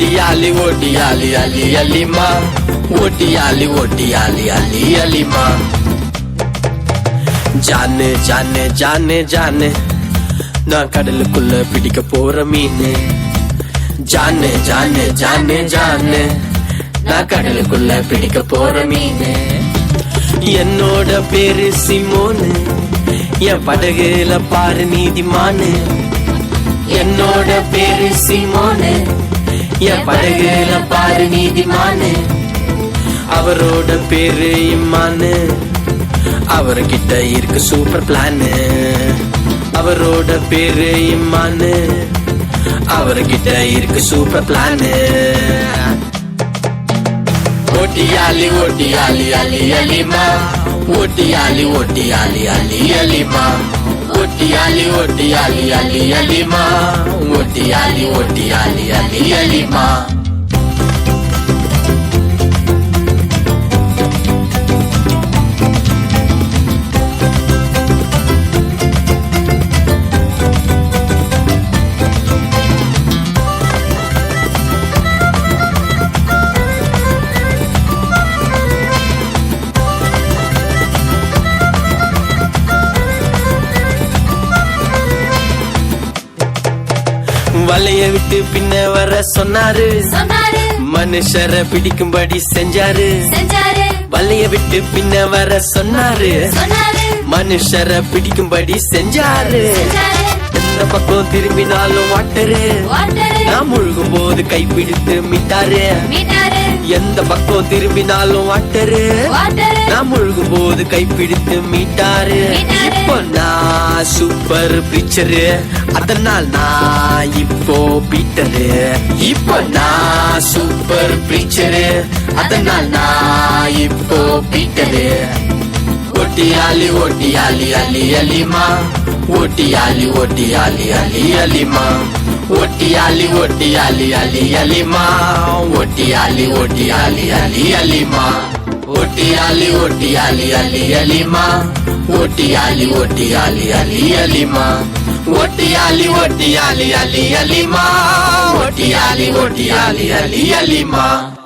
ஒட்டியாலி ஒட்டியாலி அலி அலிமா ஒட்டியாலி ஒட்டியாலி அலி அலிமா ஜானு ஜானு ஜானு ஜானு நான் கடலுக்குள்ள பிடிக்க போற மீனு ஜானு ஜானு ஜானு ஜானு நான் கடலுக்குள்ள பிடிக்க போற மீன் என்னோட பேரு சிமோனு என் படகுல பாரு நீதிமானு என்னோட பேரு சிமோனு என் படகுல பாரு நீதிமானு. அவரோட பேரு இம்மானு. அவர்கிட்ட இருக்கு சூப்பர் பிளானு. அவரோட பேரு இம்மானு. அவர்கிட்ட இருக்கு சூப்பர் பிளானு. ஒட்டியாலி ஒட்டியாலி அலி அலிமா. ஒட்டியாலி ஒட்டியாலி அலி அலிமா. ஒட்டியாலி ஒட்டியாலி அலி அலிமா ஒட்டியாலி ஒட்டியாலி அலி அலிமா வலைய விட்டு பின்ன வர சொன்னாரு. மனுஷரை பிடிக்கும்படி செஞ்சாரு. வலைய விட்டு பின்ன வர சொன்னாரு. மனுஷரை பிடிக்கும்படி செஞ்சாரு. எந்த பக்கம் திரும்பினாலும் வாட்டரு. நான் முழுகும் போது கைப்பிடித்து மீட்டாரு. எந்த பக்கம் திரும்பினாலும் வாட்டரு. நான் முழுகும் போது கைப்பிடித்து மீட்டாரு. இப்போ நான் சூப்பர் பிக்சரு அதனால் நான் இப்போ பீட்டரு இப்போ நான் சூப்பர் பிக்சரு அதனால் நான் இப்போ பீட்டரு ஒட்டியாலி ஒட்டியாலி அலி அலிமா. ஒட்டியாலி ஒட்டியாலி அலி அலிமா. ஒட்டியாலி ஒட்டியாலி அலி அலிமா. ஒட்டியாலி ஒட்டியாலி அலி அலிமா. ஒட்டியாலி ஒட்டியாலி அலி அலிமா. ஒட்டியாலி ஒட்டியாலி அலி அலிமா. ஒட்டியாலி ஒட்டியாலி அலி அலிமா. ஒட்டியாலி ஒட்டியாலி அலி அலிமா.